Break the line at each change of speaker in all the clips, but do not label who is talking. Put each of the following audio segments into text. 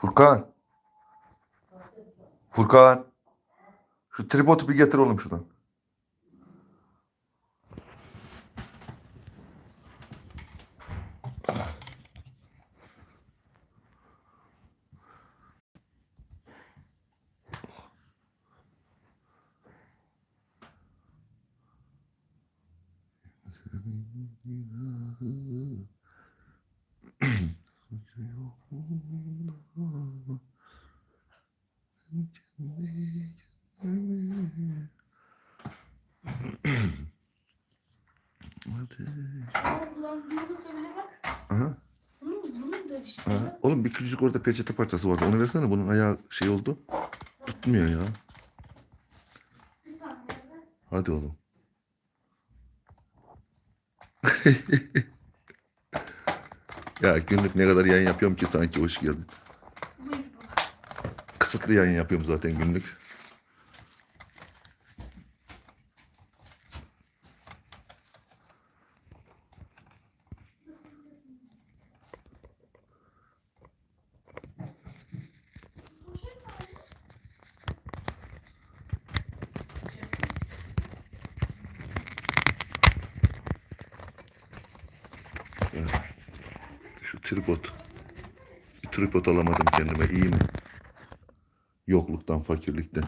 Furkan. Furkan. Şu tripodu bir getir oğlum şuradan.
Aa, ulan bunu bile bak.
Aha,
Bunu, bunu da işte.
aha. Oğlum bir küçücük orada peçete parçası vardı. Onu versene bunun ayağı şey oldu. Tutmuyor ya.
Bir saniye.
Hadi oğlum. ya günlük ne kadar yayın yapıyorum ki sanki hoş geldin. Kısıtlı yayın yapıyorum zaten günlük. Şu tripod. Bir tripod alamadım kendime. iyi mi? Yokluktan, fakirlikten.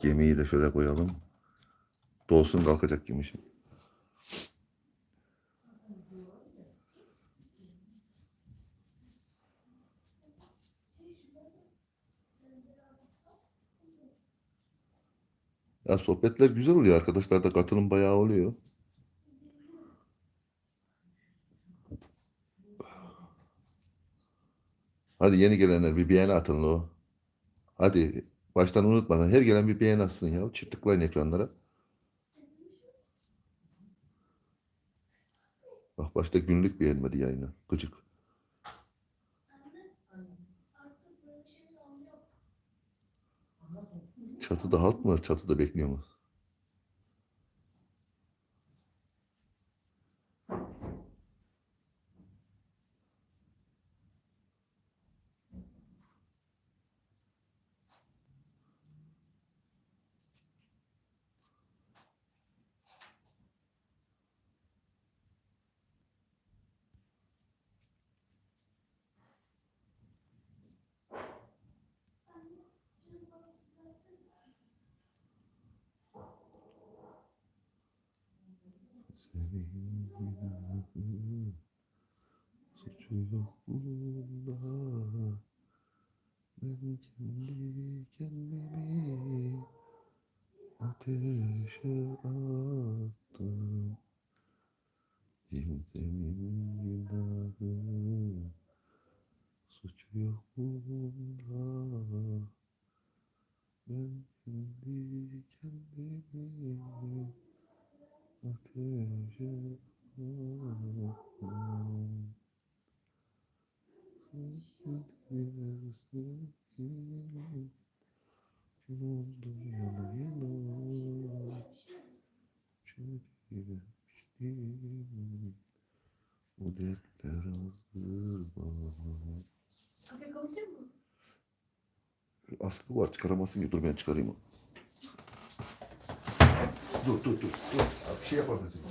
Gemiyi de şöyle koyalım. Dolsun kalkacak gemi. Ya sohbetler güzel oluyor. Arkadaşlar da katılım bayağı oluyor. Hadi yeni gelenler bir beğeni atın lo. Hadi baştan unutmadan her gelen bir beğeni atsın ya. Çift ekranlara. Bak başta günlük beğenmedi yayını. Gıcık. Çatıda halt mı? Çatıda bekliyor mu? Senin günahın suçu yok bunda. Ben kendi kendimi ateşe attım. Kimsenin günahı suçu yok bunda. Ben kendi kendimi ateşe attım. Sevgilersin gün oldu yana yana Çökülemiştim O dertler azdır bana? Askı var çıkaramazsın ki dur ben çıkarayım onu. Dur dur dur dur. Bir şey yaparsın şimdi.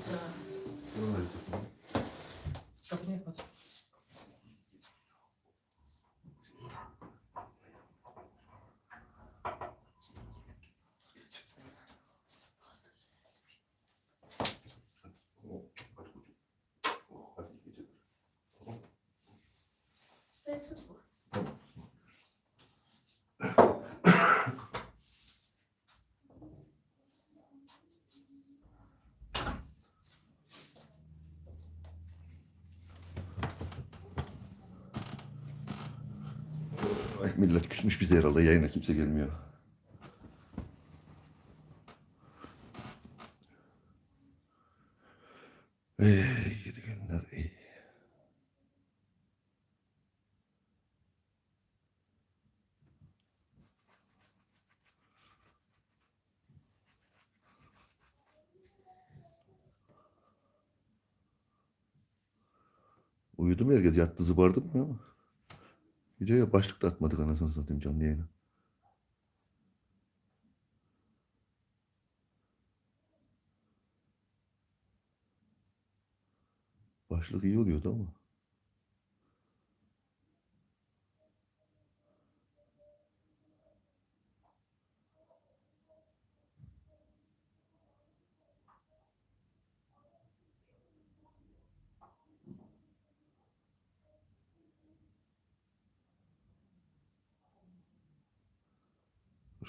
Da yaparsın.
Kapıyı kapat.
Oh, Hadi kocuğum. Oh, Hadi iyi geceler. Tamam. Tamam. Ay, millet küsmüş bize herhalde yayına kimse gelmiyor. Ey gidi günler ey. Uyudu mu herkes? Yattı zıbardı mı? Videoya başlık da atmadık anasını satayım canlı yayına. Başlık iyi oluyordu ama.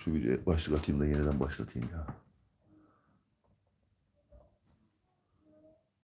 Şu videoya başlık atayım da yeniden başlatayım ya.